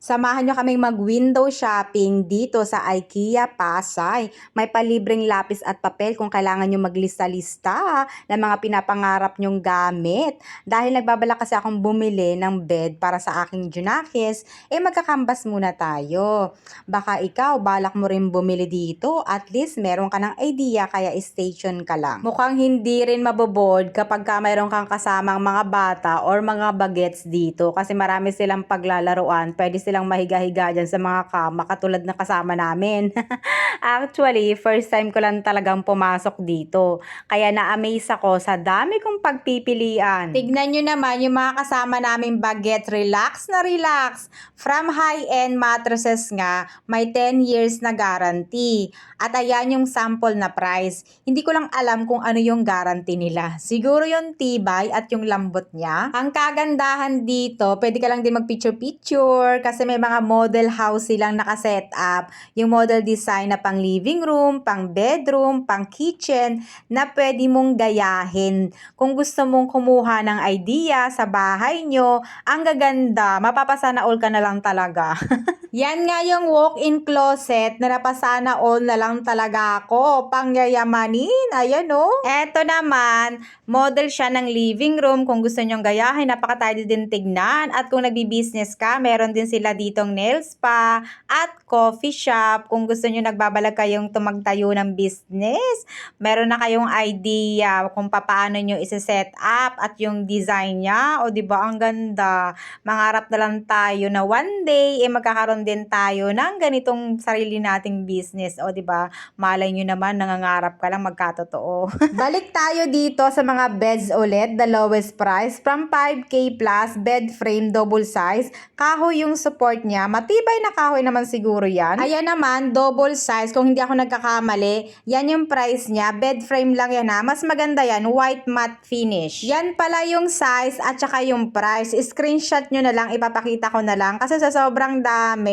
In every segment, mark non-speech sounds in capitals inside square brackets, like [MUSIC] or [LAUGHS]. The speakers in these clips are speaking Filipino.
Samahan nyo kaming mag-window shopping dito sa IKEA Pasay. May palibreng lapis at papel kung kailangan nyo maglista-lista ng mga pinapangarap nyong gamit. Dahil nagbabala kasi akong bumili ng bed para sa aking junakis, eh magkakambas muna tayo. Baka ikaw, balak mo rin bumili dito. At least meron ka ng idea kaya station ka lang. Mukhang hindi rin maboboard kapag ka mayroon kang kasamang mga bata or mga bagets dito kasi marami silang paglalaruan. Pwede silang mahiga-higa dyan sa mga kama katulad na kasama namin. [LAUGHS] Actually, first time ko lang talagang pumasok dito. Kaya na-amaze ako sa dami kong pagpipilian. Tignan nyo naman yung mga kasama naming baget. Relax na relax. From high-end mattresses nga, may 10 years na guarantee. At ayan yung sample na price. Hindi ko lang alam kung ano yung guarantee nila. Siguro yung tibay at yung lambot niya. Ang kagandahan dito, pwede ka lang din mag-picture-picture kasi may mga model house silang nakaset up. Yung model design na pang living room, pang bedroom, pang kitchen na pwede mong gayahin. Kung gusto mong kumuha ng idea sa bahay nyo, ang gaganda, mapapasana all ka na lang talaga. [LAUGHS] Yan nga yung walk-in closet na napasana all na lang talaga ako. Pangyayamanin. Ayan o. Eto naman, model siya ng living room. Kung gusto nyong gayahin, napakatidy din tignan. At kung nagbi-business ka, meron din sila ditong nail spa at coffee shop. Kung gusto nyo nagbabalag kayong tumagtayo ng business, meron na kayong idea kung paano nyo isi-set up at yung design niya. O ba ang ganda. Mangarap na lang tayo na one day, eh magkakaroon din tayo ng ganitong sarili nating business. O di ba malay nyo naman, nangangarap ka lang magkatotoo. [LAUGHS] Balik tayo dito sa mga beds ulit, the lowest price. From 5K plus, bed frame, double size. Kahoy yung support niya. Matibay na kahoy naman siguro yan. Ayan naman, double size. Kung hindi ako nagkakamali, yan yung price niya. Bed frame lang yan ha. Mas maganda yan, white matte finish. Yan pala yung size at saka yung price. Screenshot nyo na lang, ipapakita ko na lang. Kasi sa sobrang dami,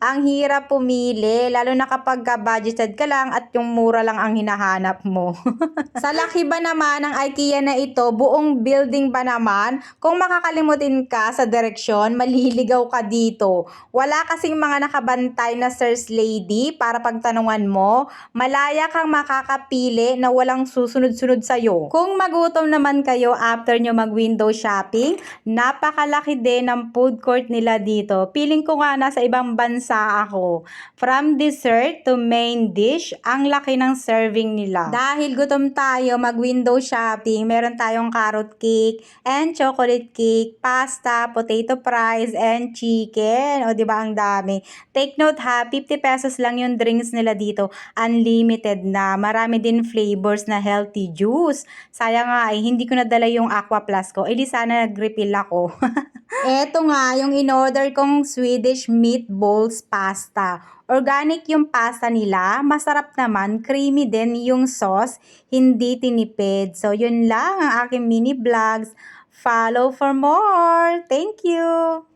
ang hirap pumili. Lalo na kapag ka budgeted ka lang at yung mura lang ang hinahanap mo. [LAUGHS] sa laki ba naman ng IKEA na ito, buong building ba naman? Kung makakalimutin ka sa direksyon, maliligaw ka dito. Wala kasing mga nakabantay na sirs lady para pagtanungan mo, malaya kang makakapili na walang susunod-sunod sa'yo. Kung magutom naman kayo after nyo mag-window shopping, napakalaki din ng food court nila dito. Piling ko nga nasa ibang bansa ako. From dessert to main dish, ang laki ng serving nila. Dahil gutom tayo mag-window shopping, meron tayong carrot cake and chocolate cake, pasta, potato fries, and chicken. O, di ba ang dami? Take note ha, 50 pesos lang yung drinks nila dito. Unlimited na. Marami din flavors na healthy juice. Sayang nga ay hindi ko nadala yung Aqua Plus ko. Eh di sana nag-refill ako. [LAUGHS] Eto nga, yung in-order kong Swedish meatballs pasta. Organic yung pasta nila. Masarap naman. Creamy din yung sauce. Hindi tinipid. So, yun lang ang aking mini vlogs. Follow for more. Thank you!